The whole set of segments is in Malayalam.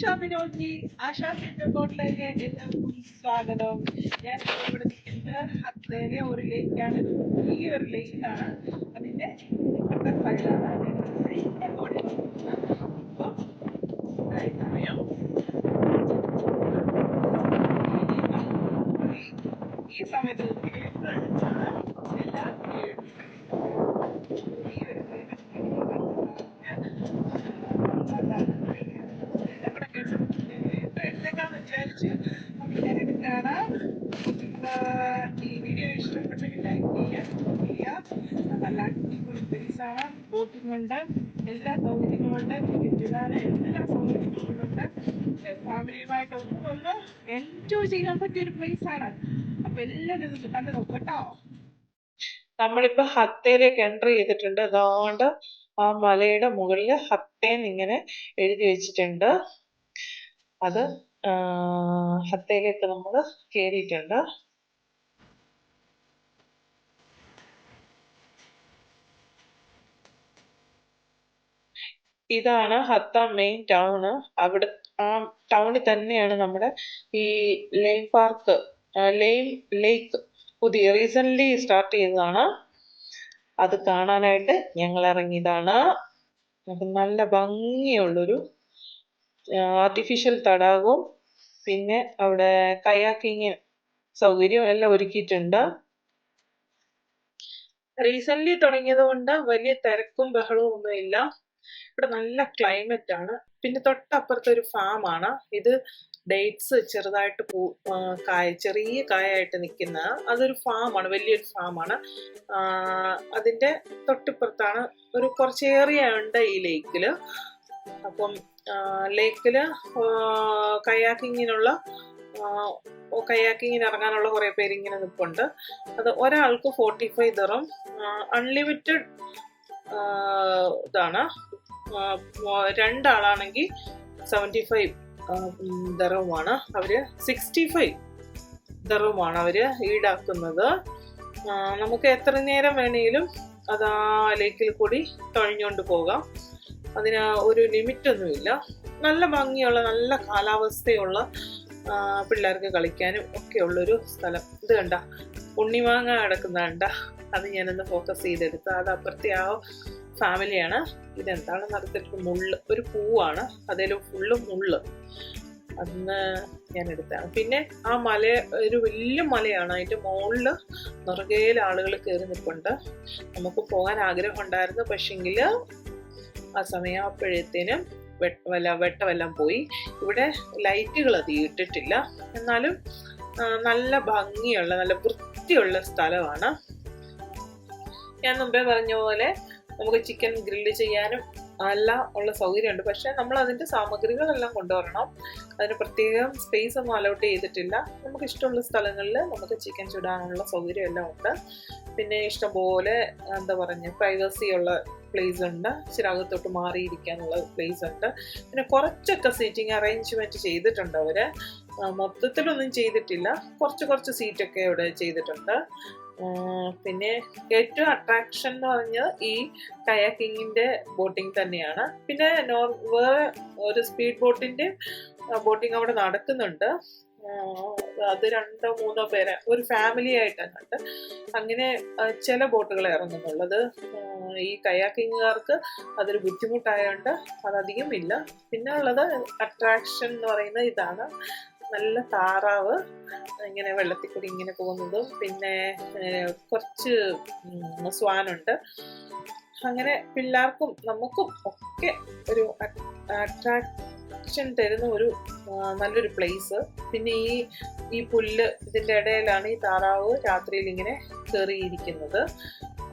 ആശാ വിനോദി ആശാ ബോട്ടിലേക്ക് എല്ലാവർക്കും സ്വാഗതം. ഞാൻ ഇവിടെ നിൽക്കുന്നത് ഹത്തേരെ ഒരു ലേക്കാണ്. ഈ ഒരു ലേക്കാണ് അതിന്റെ ഇപ്പുറത്തെ സൈഡാണ്. അപ്പോൾ സമയം ഈ സമയത്ത് എല്ലാ ഈ ഒരു വിചാരിച്ച് ഞാനെടുക്കാണ് ഈ വീഡിയോ ഇഷ്ടപ്പെട്ടെങ്കിൽ ലൈക്ക് ചെയ്യുക നല്ല അടിപൊളി പ്ലേസാണ് എല്ലാ സൗകര്യങ്ങളുണ്ട് ടിക്കറ്റ് ഇടാൻ എല്ലാ സൗകര്യങ്ങളുണ്ട് ഫാമിലിയുമായിട്ട് ഒന്ന് ഒന്ന് എൻജോയ് ചെയ്യാൻ പറ്റിയ ഒരു പ്ലേസാണ് അപ്പൊ എല്ലാവരും കണ്ടു നോക്കും കേട്ടോ നമ്മളിപ്പോ ഹത്തയിലേക്ക് എന്റർ ചെയ്തിട്ടുണ്ട്. അതുകൊണ്ട് ആ മലയുടെ മുകളിൽ ഹത്തേന്ന് ഇങ്ങനെ എഴുതി വെച്ചിട്ടുണ്ട്. അത് ഹത്തയിലേക്ക് നമ്മൾ കയറിയിട്ടുണ്ട് ഇതാണ് ഹത്ത മെയിൻ ടൗണ് അവിടെ ആ ടൗണിൽ തന്നെയാണ് നമ്മുടെ ഈ ലെയിൻ പാർക്ക് ലെയിൻ ലേക്ക് പുതിയ റീസെന്റ് സ്റ്റാർട്ട് ചെയ്തതാണ്. അത് കാണാനായിട്ട് ഞങ്ങൾ ഇറങ്ങിയതാണ്. നല്ല ഭംഗിയുള്ളൊരു ആർട്ടിഫിഷ്യൽ തടാകവും പിന്നെ അവിടെ കയാക്കിങ് സൗകര്യം എല്ലാം ഒരുക്കിയിട്ടുണ്ട്. റീസെന്റ് തുടങ്ങിയത് കൊണ്ട് വലിയ തിരക്കും ബഹളവും ഒന്നും ഇല്ല. ഇവിടെ നല്ല ക്ലൈമറ്റ് ആണ്. പിന്നെ തൊട്ടപ്പുറത്ത് ഒരു ഫാം ആണ്. ഇത് ഡേറ്റ്സ് ചെറുതായിട്ട് പൂ കായ ചെറിയ കായായിട്ട് നിൽക്കുന്ന അതൊരു ഫാമാണ് വലിയൊരു ഫാമാണ് അതിന്റെ തൊട്ടിപ്പുറത്താണ് ഒരു കുറച്ച് ഏറിയ ഉണ്ട് ഈ ലേക്കിൽ അപ്പം ലേക്കിൽ കയാക്കിങ്ങിനുള്ള കയാക്കിങ്ങിന് ഇറങ്ങാനുള്ള കുറേ പേര് ഇങ്ങനെ നിൽപ്പുണ്ട് അത് ഒരാൾക്ക് ഫോർട്ടി ഫൈവ് തറും അൺലിമിറ്റഡ് ഇതാണ്. രണ്ടാളാണെങ്കിൽ സെവന്റി ഫൈവ് ദറവുമാണ്. അവർ സിക്സ്റ്റി ഫൈവ് ദറവുമാണ് അവർ ഈടാക്കുന്നത്. നമുക്ക് എത്ര നേരം വേണമെങ്കിലും അത് ആ ലേക്കിൽ കൂടി തൊഴിഞ്ഞുകൊണ്ട് പോകാം. അതിന് ഒരു ലിമിറ്റൊന്നുമില്ല. നല്ല ഭംഗിയുള്ള നല്ല കാലാവസ്ഥയുള്ള പിള്ളേർക്ക് കളിക്കാനും ഒക്കെ ഉള്ളൊരു സ്ഥലം. ഇത് കണ്ട ഉണ്ണിമാങ്ങ കിടക്കുന്ന കണ്ട. അത് ഞാനൊന്ന് ഫോക്കസ് ചെയ്തെടുത്ത് അത് അപ്പുറത്തെ ആ ഫാമിലിയാണ് ഇതെന്താണെന്ന് അറിയത്തില്ല മുള്ള് ഒരു പൂവാണ്. അതേലും ഫുള്ള് മുള്ള്. അന്ന് ഞാൻ എടുത്താണ് പിന്നെ ആ മല ഒരു വലിയ മലയാണ്. അതിന്റെ മുകളിൽ നിറകേൽ ആളുകൾ കയറി നിൽപ്പുണ്ട് നമുക്ക് പോകാൻ ആഗ്രഹം ഉണ്ടായിരുന്നു പക്ഷെങ്കിൽ ആ സമയമാകുമ്പോഴത്തേനും വല്ല വെട്ടമെല്ലാം പോയി. ഇവിടെ ലൈറ്റുകൾ അധികം ഇട്ടിട്ടില്ല. എന്നാലും നല്ല ഭംഗിയുള്ള നല്ല വൃത്തിയുള്ള സ്ഥലമാണ്. ഞാൻ മുമ്പേ പറഞ്ഞ പോലെ നമുക്ക് ചിക്കൻ ഗ്രില്ല് ചെയ്യാനും എല്ലാം ഉള്ള സൗകര്യമുണ്ട്. പക്ഷേ നമ്മൾ അതിന്റെ സാമഗ്രികളെല്ലാം കൊണ്ടുവരണം. അതിന് പ്രത്യേകം സ്പേസ് ഒന്നും അലോട്ട് ചെയ്തിട്ടില്ല. നമുക്ക് ഇഷ്ടമുള്ള സ്ഥലങ്ങളിൽ നമുക്ക് ചിക്കൻ ചുടാനുള്ള സൗകര്യം എല്ലാം ഉണ്ട്. പിന്നെ ഇഷ്ടംപോലെ എന്താ പറയുക പ്രൈവസി ഉള്ള പ്ലേസ് ഉണ്ട്. ഇച്ചിരി അകത്തോട്ട് മാറിയിരിക്കാനുള്ള പ്ലേസ് ഉണ്ട്. പിന്നെ കുറച്ചൊക്കെ സീറ്റിംഗ് അറേഞ്ച്മെന്റ് ചെയ്തിട്ടുണ്ട് അവർ മൊത്തത്തിലൊന്നും ചെയ്തിട്ടില്ല. കുറച്ച് കുറച്ച് സീറ്റൊക്കെ ഇവിടെ ചെയ്തിട്ടുണ്ട്. പിന്നെ ഏറ്റവും അട്രാക്ഷൻ എന്ന് പറഞ്ഞത് ഈ കയാക്കിങ്ങിന്റെ ബോട്ടിംഗ് തന്നെയാണ്. പിന്നെ നോർ വേറെ ഒരു സ്പീഡ് ബോട്ടിന്റെ ബോട്ടിംഗ് അവിടെ നടക്കുന്നുണ്ട്. അത് രണ്ടോ മൂന്നോ പേരെ ഒരു ഫാമിലി ആയിട്ടാണ് അങ്ങനെ ചില ബോട്ടുകൾ ഇറങ്ങുന്നുള്ളത്. ഈ കയാക്കിങ്ങുകാർക്ക് അതൊരു ബുദ്ധിമുട്ടായതുകൊണ്ട് അതധികം ഇല്ല. പിന്നെ ഉള്ളത് അട്രാക്ഷൻ എന്ന് പറയുന്നത് ഇതാണ്. നല്ല താറാവ് ഇങ്ങനെ വെള്ളത്തിൽ കൂടി ഇങ്ങനെ പോകുന്നതും. പിന്നെ കുറച്ച് സ്വാനുണ്ട്. അങ്ങനെ പിള്ളേർക്കും നമുക്കും ഒക്കെ ഒരു അട്രാക്ഷൻ തരുന്ന ഒരു നല്ലൊരു പ്ലേസ് പിന്നെ ഈ ഈ പുല്ല് ഇതിന്റെ ഇടയിലാണ് ഈ താറാവ് രാത്രിയിൽ ഇങ്ങനെ കയറിയിരിക്കുന്നത്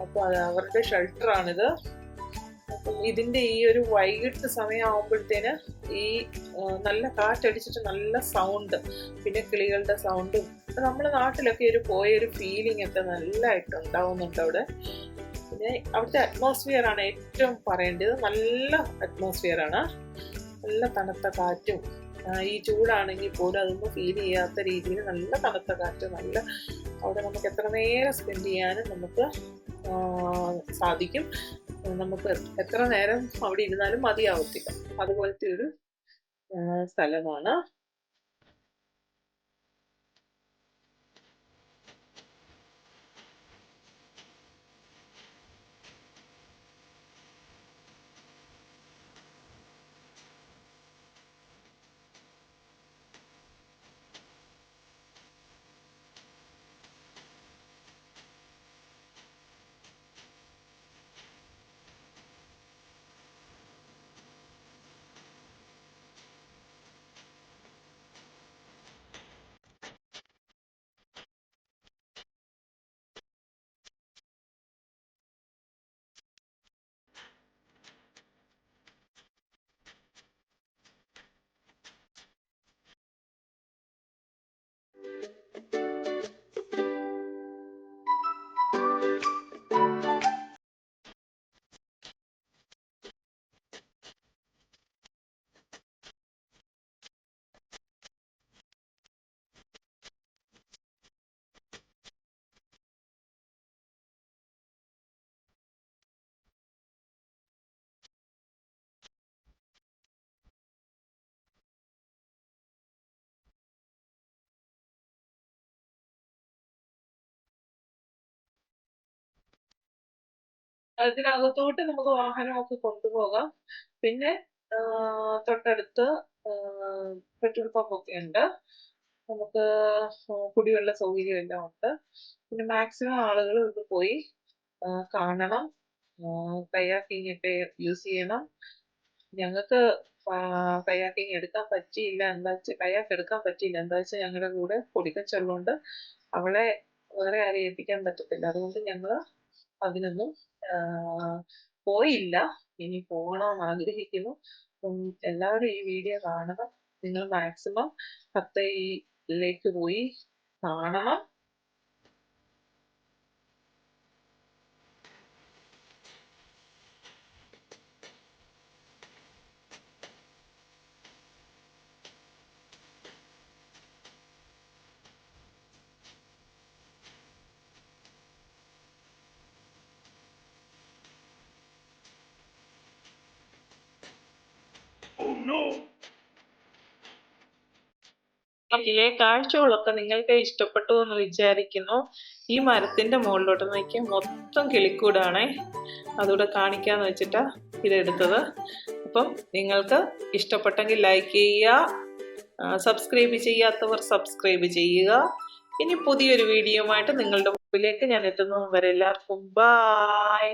അപ്പോൾ അവരുടെ ഷെൽട്ടറാണിത് ഇതിന്റെ ഈ ഒരു വൈകിട്ട് സമയമാകുമ്പോഴത്തേന് ഈ നല്ല കാറ്റടിച്ചിട്ട് നല്ല സൗണ്ട് പിന്നെ കിളികളുടെ സൗണ്ടും നമ്മുടെ നാട്ടിലൊക്കെ ഒരു പോയൊരു ഫീലിംഗ് ഒക്കെ നല്ലതായിട്ട് ഉണ്ടാവുന്നുണ്ട് അവിടെ. പിന്നെ അവിടുത്തെ അറ്റ്മോസ്ഫിയർ ആണ് ഏറ്റവും പറയേണ്ടത്. നല്ല അറ്റ്മോസ്ഫിയർ ആണ്. നല്ല തണുത്ത കാറ്റും ഈ ചൂടാണെങ്കിൽ പോലും അതൊന്നും ഫീൽ ചെയ്യാത്ത രീതിയിൽ നല്ല തണുത്ത കാറ്റ് നല്ല അവിടെ നമുക്ക് എത്ര നേരം സ്പെൻഡ് ചെയ്യാനും നമുക്ക് സാധിക്കും. നമുക്ക് എത്ര നേരം അവിടെ ഇരുന്നാലും മതിയാവത്തില്ല. അതുപോലത്തെ ഒരു സ്ഥലമാണ് അതിനകത്തോട്ട് നമുക്ക് വാഹനമൊക്കെ കൊണ്ടുപോകാം. പിന്നെ തൊട്ടടുത്ത് പെട്രോൾ പമ്പ് ഒക്കെ ഉണ്ട്. നമുക്ക് കുടിവെള്ള സൗകര്യം എല്ലാം ഉണ്ട്. പിന്നെ മാക്സിമം ആളുകൾ ഇവിടെ പോയി കാണണം കയാക്കിങ് ഒക്കെ യൂസ് ചെയ്യണം. ഞങ്ങൾക്ക് കയാക്കിങ് എടുക്കാൻ പറ്റിയില്ല എന്താ വെച്ചാൽ കയാക്ക് എടുക്കാൻ പറ്റിയില്ല എന്താ വെച്ചാൽ ഞങ്ങളുടെ കൂടെ പൊടിക്കച്ചുള്ളതുകൊണ്ട് അവളെ വേറെ ആരെയും ഏൽപ്പിക്കാൻ പറ്റത്തില്ല. അതുകൊണ്ട് ഞങ്ങൾ അതിനൊന്നും പോയില്ല. ഇനി പോകണമെന്ന് ആഗ്രഹിക്കുന്നു. എല്ലാവരും ഈ വീഡിയോ കാണണം. നിങ്ങൾ മാക്സിമം കത്തയിലേക്ക് പോയി കാണണം. ഈ കാഴ്ചകളൊക്കെ നിങ്ങൾക്ക് ഇഷ്ടപ്പെട്ടു എന്ന് വിചാരിക്കുന്നു. ഈ മരത്തിന്റെ മുകളിലോട്ട് നോക്കിയാൽ മൊത്തം കിളിക്കൂടാണേ. അതുകൂടെ കാണിക്കാന്ന് വെച്ചിട്ടാ ഇതെടുത്തത്. അപ്പം നിങ്ങൾക്ക് ഇഷ്ടപ്പെട്ടെങ്കിൽ ലൈക്ക് ചെയ്യുക. സബ്സ്ക്രൈബ് ചെയ്യാത്തവർ സബ്സ്ക്രൈബ് ചെയ്യുക. ഇനി പുതിയൊരു വീഡിയോയുമായിട്ട് നിങ്ങളുടെ മുമ്പിലേക്ക് ഞാൻ എത്തുന്നതും വരെ എല്ലാവർക്കും ബായ്